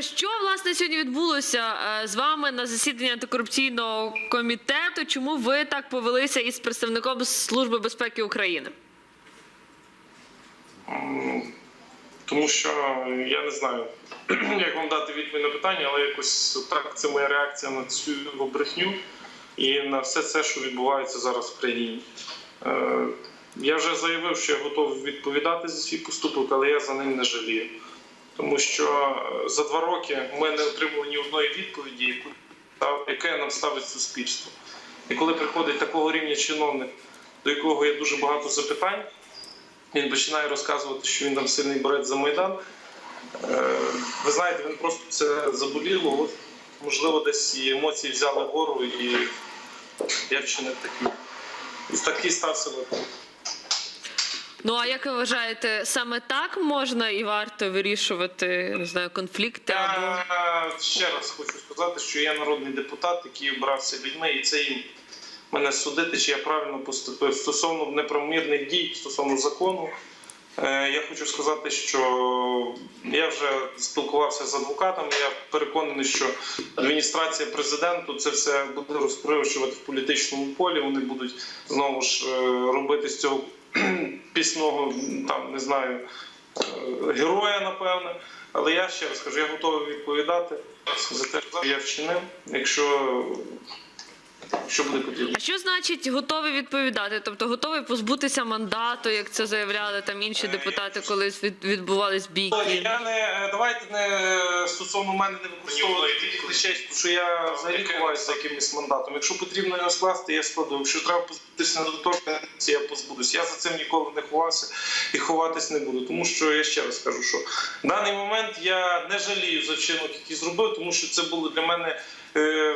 ласка, що власне сьогодні відбулося е, з вами на засіданні антикорупційного комітету? Чому ви так повелися із представником Служби безпеки України? Тому що я не знаю, як вам дати відповідь на питання, але якось так це моя реакція на цю брехню і на все це, що відбувається зараз в країні. Е, Я вже заявив, що я готовий відповідати за свій поступок, але я за ним не жалію. Тому що е, за два роки ми не отримали ні одної відповіді, яке нам ставить суспільство. І коли приходить такого рівня чиновник, до якого є дуже багато запитань, він починає розказувати, що він там сильний борець за Майдан. Е, Ви знаєте, він просто це заболіло. От, можливо, десь і емоції взяли гору, і я вчинив такий. І такий стався випадок. Ну а як ви вважаєте, саме так можна і варто вирішувати не знаю, конфлікти або Я ще раз хочу сказати, що я народний депутат, який обрався людьми, і це їм мене судити, чи я правильно поступив стосовно неправомірних дій стосовно закону. Е, Я хочу сказати, що я вже спілкувався з адвокатами. Я переконаний, що адміністрація президенту це все буде розкривачувати в політичному полі. Вони будуть знову ж е, робити з цього пісного, там не знаю, е, героя, напевне. Але я ще раз кажу, я готовий відповідати за те, що я вчинив, якщо, якщо буде потрібно. а що значить готові відповідати? Тобто готові позбутися мандату, як це заявляли там інші депутати, коли від- відбувались бійки? Я не давайте не стосовно мене не використовувати кличей, тому що я взагалі ховаюся якимось мандатом. Якщо потрібно його скласти, я складу. Якщо треба позбутися недоторканності, я позбудусь. Я за цим ніколи не ховався і ховатись не буду. Тому що я ще раз кажу, що в даний момент я не жалію за вчинок, який зробив, тому що це було для мене. Е,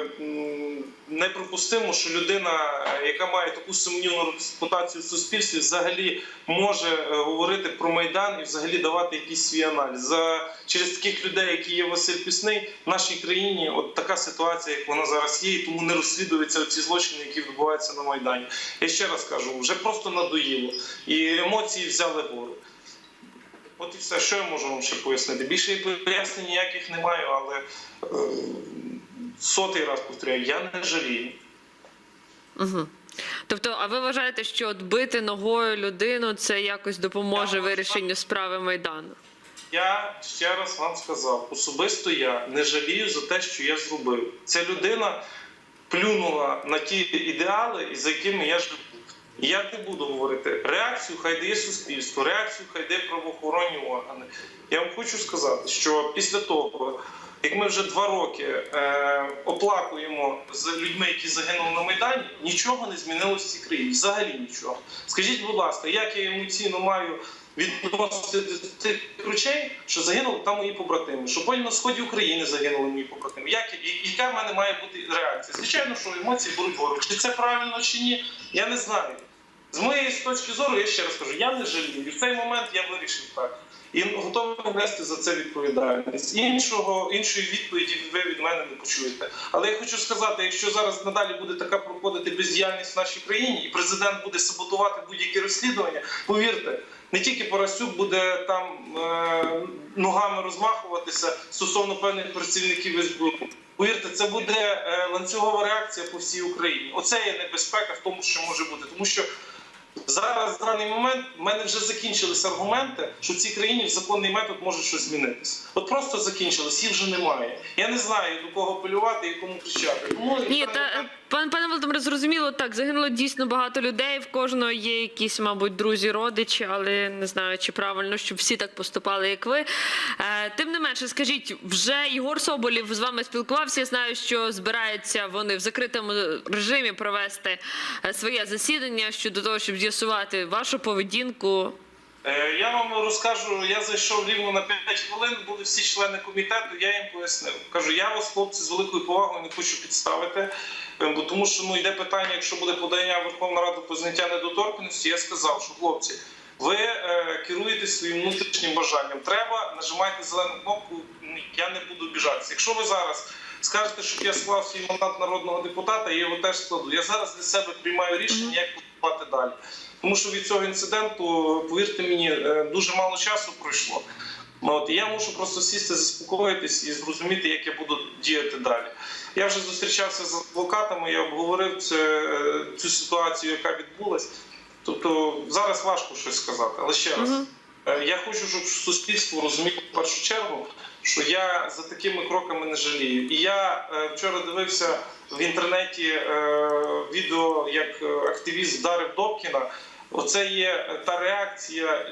Неприпустимо, що людина, яка має таку сумнівну репутацію в суспільстві, взагалі може е, говорити про майдан і взагалі давати якийсь свій аналіз. Через таких людей, які є Василь Пісний, в нашій країні от така ситуація, як вона зараз є, і тому не розслідуються ці злочини, які відбуваються на майдані. Я ще раз кажу, вже просто надоїло, і емоції взяли гору. От і все, що я можу вам ще пояснити. Більше пояснень ніяких не маю, але е, сотий раз повторяю, я не жалію. Угу. Тобто, а ви вважаєте, що от бити ногою людину це якось допоможе Я вирішенню справи майдану? Я ще раз вам сказав, особисто я не жалію за те, що я зробив. Ця людина плюнула на ті ідеали, за якими я живу. Я не буду говорити реакцію, хай дає суспільство, реакцію хай дає правоохоронні органи. Я вам хочу сказати, що після того, як ми вже два роки е, оплакуємо з людьми, які загинули на Майдані, нічого не змінилося в цій країні. Взагалі нічого. Скажіть, будь ласка, як я емоційно маю відносити тих речей, що загинули там мої побратими, що потім на сході України загинули мої побратими. Як яка в мене має бути реакція? Звичайно, що емоції беруть гору. Чи це правильно чи ні? Я не знаю. З моєї точки зору, я ще раз кажу, я не жалію. І в цей момент я вирішив так. І готовий нести за це відповідальність. Іншого іншої відповіді ви від мене не почуєте. Але я хочу сказати, якщо зараз надалі буде така проходити бездіяльність в нашій країні, і президент буде саботувати будь-які розслідування, повірте, не тільки Поросюк буде там е, ногами розмахуватися стосовно певних працівників СБУ. Повірте, це буде е, ланцюгова реакція по всій Україні. Оце є небезпека в тому, що може бути, тому що. Зараз в даний момент в мене вже закінчились аргументи, що в цій країні в законний метод може щось змінитися. От просто закінчилось, їх вже немає. Я не знаю до кого апелювати і кому кричати. Тому Ні, та е, пан пане Володимире, зрозуміло, так загинуло дійсно багато людей. В кожного є якісь, мабуть, друзі, родичі, але не знаю, чи правильно, щоб всі так поступали, як ви. Е, Тим не менше, скажіть, вже Єгор Соболєв з вами спілкувався. Я знаю, що збираються вони в закритому режимі провести е, своє засідання щодо того, щоб з'ясувати вашу поведінку. Е, Я вам розкажу, я зайшов рівно на 5 хвилин, були всі члени комітету, я їм пояснив. Кажу, я вас, хлопці, з великою повагою не хочу підставити, е, бо тому що ну, йде питання, якщо буде подання Верховна Рада про зняття недоторканності, я сказав, що хлопці, ви е, керуєте своїм внутрішнім бажанням. Треба, нажимайте зелену кнопку, я не буду обіжатися. Якщо ви зараз скажете, щоб я склав свій мандат народного депутата, я його теж складу. Я зараз для себе приймаю рішення, як поступати далі. Тому що від цього інциденту, повірте мені, е, дуже мало часу пройшло. Ну, От, і я мушу просто сісти, заспокоїтись і зрозуміти, як я буду діяти далі. Я вже зустрічався з адвокатами, я обговорив це, е, цю ситуацію, яка відбулась. Тобто зараз важко щось сказати, але ще раз. Е, Я хочу, щоб суспільство розуміло в першу чергу, що я за такими кроками не жалію. І я е, вчора дивився в інтернеті е, відео, як активіст вдарив Добкіна. Оце є та реакція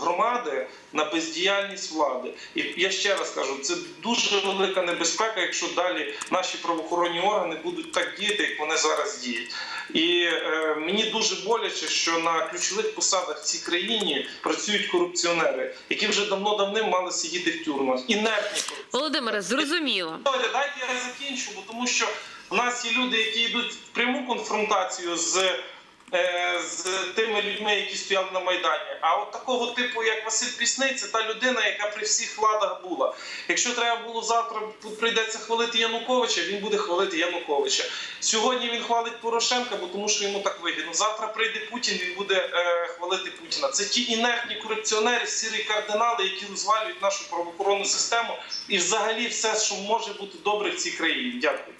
громади на бездіяльність влади. І я ще раз кажу, це дуже велика небезпека, якщо далі наші правоохоронні органи будуть так діяти, як вони зараз діють. І е, мені дуже боляче, що на ключових посадах в цій країні працюють корупціонери, які вже давно-давним мали сидіти в тюрмах. Інертні. Володимире, зрозуміло. Давайте, дайте я закінчу, бо тому що в нас є люди, які йдуть в пряму конфронтацію з, з тими людьми, які стояли на Майдані. А от такого типу, як Василь Пісний, це та людина, яка при всіх владах була. Якщо треба було завтра прийдеться хвалити Януковича, він буде хвалити Януковича. Сьогодні він хвалить Порошенка, бо тому що йому так вигідно. Завтра прийде Путін, він буде е, хвалити Путіна. Це ті інертні корупціонери, сірі кардинали, які розвалюють нашу правоохоронну систему і взагалі все, що може бути добре в цій країні. Дякую.